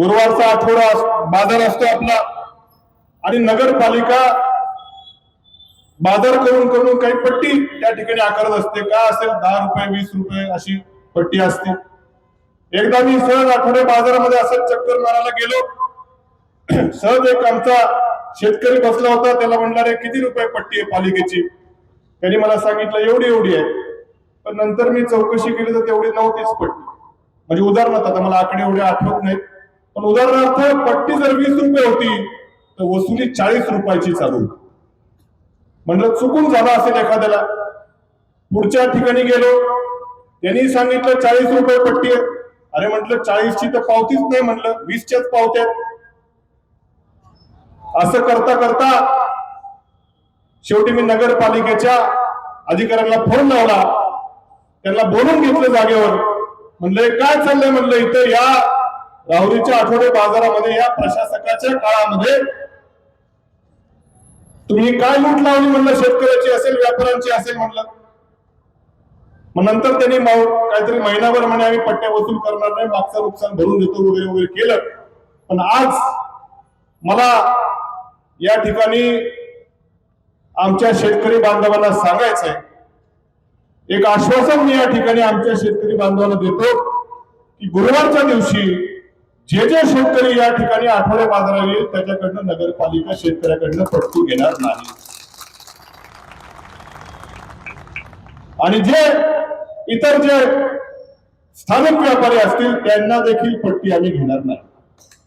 गुरुवारचा आठवडा बाजार असतो आपला. आणि नगरपालिका बाजार करून करून काही पट्टी त्या ठिकाणी आकारत असते. का असेल दहा रुपये वीस रुपये अशी पट्टी असते. एकदा मी सहज आठवडे बाजारामध्ये असं चक्कर मारायला गेलो. सहज एक आमचा शेतकरी बसला होता. त्याला म्हणणार किती रुपये पट्टी आहे पालिकेची? त्यांनी मला सांगितलं एवढी एवढी आहे. पण नंतर मी चौकशी केली तर तेवढी नव्हतीच पट्टी. म्हणजे उदाहरणार्थ आता मला आकडे एवढे आठवत नाहीत. पण उदाहरणार्थ पट्टी जर वीस रुपये होती तर वसुली चाळीस रुपयाची चालू. म्हणलं चुकून झालं असेल एखाद्याला. पुढच्या ठिकाणी गेलो त्यांनी सांगितलं चाळीस रुपये पट्टी आहे. अरे म्हटलं चाळीसची तर पावतीच नाही म्हटलं वीसच्याच पावत्यात असं करता करता शेवटी मी नगरपालिकेच्या अधिकाऱ्यांना फोन लावला. त्यांना बोलून घेतलं जागेवर. म्हणलं काय चाललंय? म्हणलं इथं या राहुरीच्या आठवडे बाजारामध्ये या प्रशासकाच्या काळामध्ये तुम्ही काय लूट लावली म्हणलं शेतकऱ्याची असेल व्यापाऱ्यांची असेल म्हणलं? मग नंतर त्यांनी काहीतरी महिनाभर म्हणे आम्ही पट्ट्या वसूल करणार नाही मागचं नुकसान भरून देतो वगैरे वगैरे केलं. पण आज मला या ठिकाणी आमच्या शेतकरी बांधवांना सांगायचंय. एक आश्वासन मी या ठिकाणी आमच्या शेतकरी बांधवांना देतो की गुरुवारच्या दिवशी जे जे शेतकरी या ठिकाणी आठवडे बाजारात येईल त्याच्याकडनं नगरपालिका शेतकऱ्याकडनं पटकू घेणार नाही. आणि जे इतर जे स्थानिक व्यापारी असतील त्यांना देखील पट्टी आम्ही घेणार नाही.